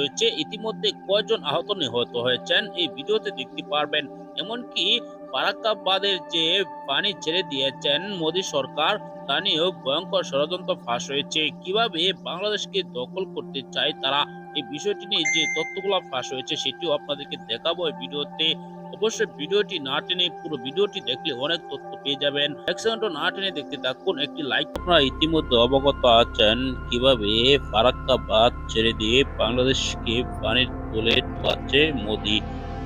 হয়েছে ইতিমধ্যে কয়জন আহত নিহত হয়েছেন এই ভিডিওতে দেখতে পারবেন। এমনকি ফারাক্কাবাদের যে পানি ছেড়ে দিয়েছেন মোদী সরকার, তা নিয়েও ভয়ঙ্কর ষড়যন্ত্র ফাঁস হয়েছে। কীভাবে বাংলাদেশকে দখল করতে চায় তারা? এই বিষয়টি নিয়ে যে তথ্যগুলো ফাঁস হয়েছে, সেটিও আপনাদেরকে দেখাবো এই ভিডিওতে। অবশ্যই ভিডিওটি না টেনে পুরো ভিডিওটি দেখলে অনেক তথ্য পেয়ে যাবেন। এক সেকেন্ডও না টেনে দেখতে থাকুন, একটি লাইক আপনারা ইতিমধ্যে অবগত আছেন কীভাবে ফারাক্কাবাদ ছেড়ে দিয়ে বাংলাদেশকে পানির তোলে পাচ্ছে মোদি।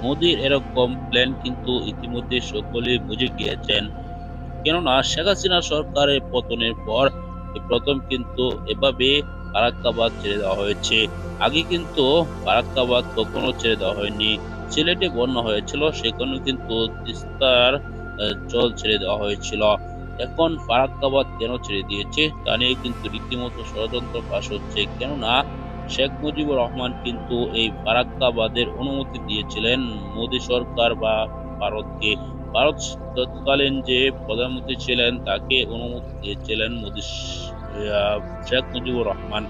মোদির এরকম প্ল্যান কিন্তু ইতিমধ্যে সকলে বুঝে গিয়েছেন। কেননা শেখ হাসিনা সরকারের পতনের পর প্রথম কিন্তু এভাবে ফারাক্কাবাদ ছেড়ে দেওয়া হয়েছে। আগে কিন্তু ফারাক্কাবাদ কখনো ছেড়ে দেওয়া হয়নি। সিলেটে বন্যা হয়েছিল, সেখানে কিন্তু তিস্তার জল ছেড়ে দেওয়া হয়েছিল। এখন ফারাক্কাবাদ কেন ছেড়ে দিয়েছে তা নিয়ে কিন্তু রীতিমতো ষড়যন্ত্র ফাঁস হচ্ছে। কেননা, শেখ মুজিবুর রহমান কিন্তু এই ফারাক্কাবাদের অনুমতি দিয়েছিলেন মোদী সরকার বা ভারতকে। ভারত তৎকালীন যে প্রধানমন্ত্রী ছিলেন, তাকে অনুমতি দিয়েছিলেন মোদী শেখ মুজিবুর রহমান।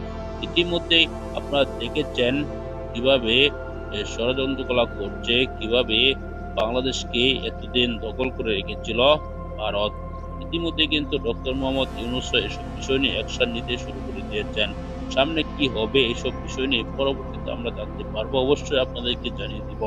ইতিমধ্যেই আপনারা দেখেছেন কীভাবে ষড়যন্ত্রকলা করছে, কীভাবে বাংলাদেশকে এতদিন দখল করে রেখেছিল ভারত। ইতিমধ্যে কিন্তু ডক্টর মোহাম্মদ ইউনুস এসব বিষয় নিয়ে অ্যাকশন নিতে শুরু করে দিয়েছেন। সামনে কি হবে এসব বিষয় নিয়ে পরবর্তীতে আমরা জানতে পারব। অবশ্যই আপনাদেরকে জানিয়ে দিব।